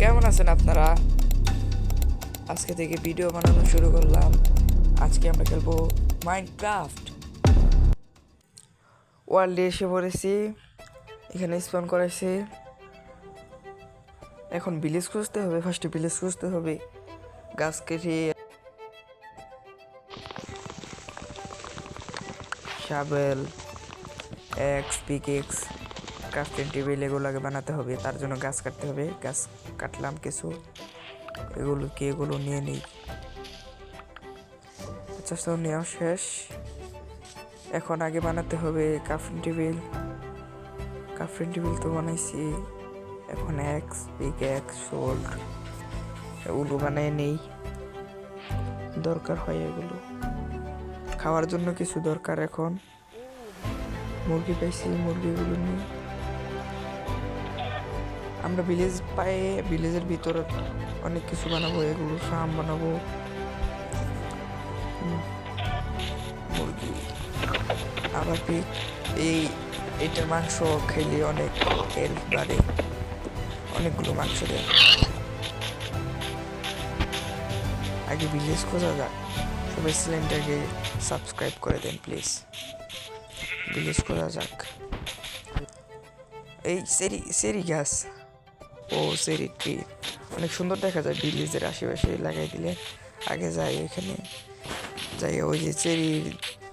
কেমন আছেন আপনারা? আজকে থেকে ভিডিও বানানো শুরু করলাম। আজকে আমরা খেলব মাইনক্রাফট ওয়ার্ল্ডে এসে পড়েছি। এখানে স্পন করেছি। এখন ভিলেজ খুঁজতে হবে। ফার্স্টে ভিলেজ খুঁজতে হবে। গাছ কেটে shovel axe pickaxe crafting table এগুলোকে বানাতে হবে, তার জন্য গাছ কাটতে হবে। গাছ কাটলাম কিছু এগুলো কি এগুলো নিয়ে নিই। আচ্ছা সব নেওয়া শেষ। এখন আগে বানাতে হবে কাফিন টেবিল ক্রাফটিং টেবিল তো বানাইছি। এখন এক্স পিক এক্স সোল্ড এগুলো বানিয়ে নেই। দরকার হয় এগুলো। খাওয়ার জন্য কিছু দরকার এখন। মুরগি পাইছি, মুরগিগুলো নিয়ে। আমরা ভিলেজ পায়ে ভিলেজের ভিতরে অনেক কিছু বানাবো, এগুলো ফার্ম বানাবো। মুরগি আবার এই এটার মাংস খেলে অনেক হেলথ বাড়ে। অনেকগুলো মাংস দেয়। আগে ভিলেজ খোঁজা যাক। সবাই সিলিন্ডারকে সাবস্ক্রাইব করে দেন প্লিজ ভিলেজ খোঁজা যাক। এই, সেরি সেরি গাছ। ও সেরি ট্রি অনেক সুন্দর দেখা যায় ভিলেজের আশেপাশে লাগাই দিলে। আগে যাই ওইখানে। যাই ওই যে চেরির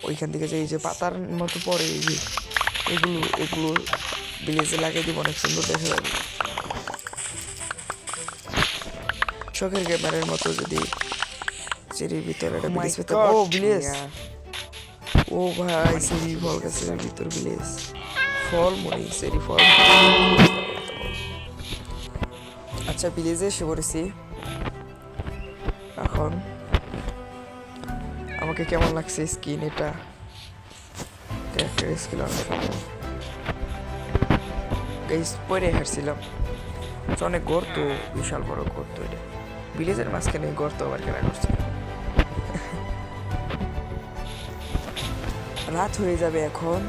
ওইখান থেকে যে এই যে পাতার মতো পড়ে এই যে এগুলো এগুলো ভিলেজে লাগিয়ে দিব অনেক সুন্দর দেখা যাবে। শখের ক্যামেরার মতো যদি চেরির ভিতরে একটা ভিলেজ পেতাম। ও ভিলেজ! ও ভাই সেরি ফল গাছের ভিতর ভিলেজ। ফল মনে সেরি ফল। ভিলেজে এসে পড়েছি এখন আমাকে কেমন লাগছে স্কিন এটা ক্যারেক্টার স্কিল পরে হারছিলাম অনেক গর্ত বিশাল বড় গর্ত এটা মাঝখানে গর্ত আবার করছে রাত হয়ে যাবে এখন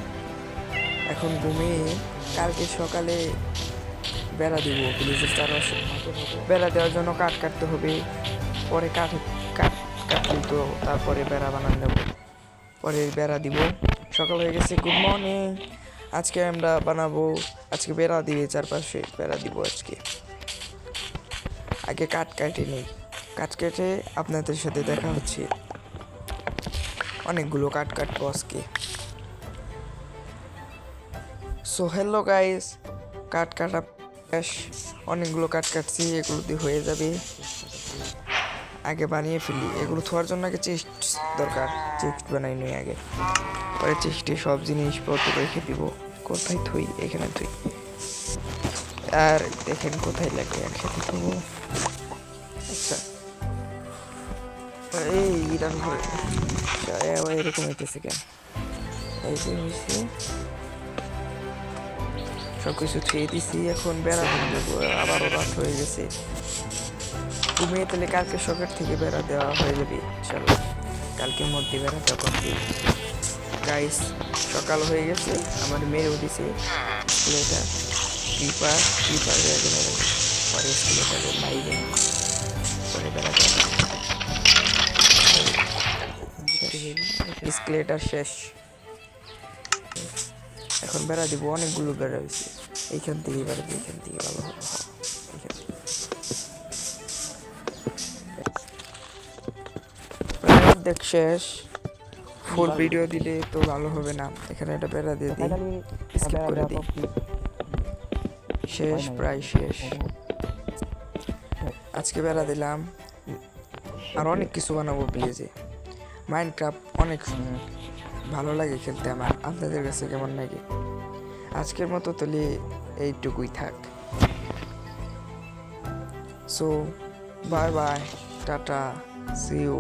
এখন ঘুমিয়ে কালকে সকালে বেড়া দিব ভিলেজের চারপাশে বেড়া দেওয়ার জন্য কাঠ কাটতে হবে, পরে কাঠ কাঠ কাটলি তো তারপরে বেড়া বানান নেব পরে বেড়া দিব। সকাল হয়ে গেছে গুড মর্নিং আজকে আমরা বানাবো, আজকে বেড়া দিয়ে চারপাশে বেড়া দিব আজকে। আগে কাঠ কাটে নেই। কাঠ কেটে আপনাদের সাথে দেখা হচ্ছে। অনেকগুলো কাট কাটবো আজকে। সো হ্যালো গাইস কাট কাটা অনেকগুলো কাট কাটছি এগুলো দিয়ে হয়ে যাবে। আগে বানিয়ে ফেলি। এগুলো থোয়ার জন্য আগে চেস্ট দরকার। চেস্ট বানাই নিই আগে। পরে চেস্টে সব জিনিসপত্র রেখে দিব। কোথায় থই এখানে থই আর দেখেন কোথায় লাগে একসাথে থবো আচ্ছা। এই ঘরে। আবার এরকম হইতেছে কেন? এই যে হয়েছে সব কিছু ছুঁয়ে দিছি, এখন বেড়া দিয়ে দেবো, আবারও রাত হয়ে গেছে। ঘুমিয়ে তাহলে কালকে সকাল থেকে বেড়া দেওয়া হয়ে যাবে চলো কালকের মধ্যে বেড়া দেওয়া কমপ্লিট গাইস সকাল হয়ে গেছে, আমার মেয়ে উঠেছে স্কুলেটা ক্রিপার ক্রিপার পরে স্কুলেটাকে মাইবে পরে বেড়া দেওয়া স্কেলেটার শেষ। এখন বেড়া দিব অনেকগুলো বেড়া হয়েছে। এইখান থেকে বেড়া দিই এইখান থেকে ভালো হবে। এইখান থেকে। অর্ধেক শেষ। ফুল ভিডিও দিলে তো ভালো হবে না। এখানে একটা বেড়া দিয়ে দিই। স্কিপ করে দিই। শেষ প্রায় শেষ। আজকে বেড়া দিলাম। আর অনেক কিছু বানাবো ভিলেজে মাইনক্রাফট অনেক ভালো লাগে খেলতে আমার। আপনাদের কাছে কেমন লাগে? আজকের মতো তাহলে এইটুকুই থাক। So bye bye tata see you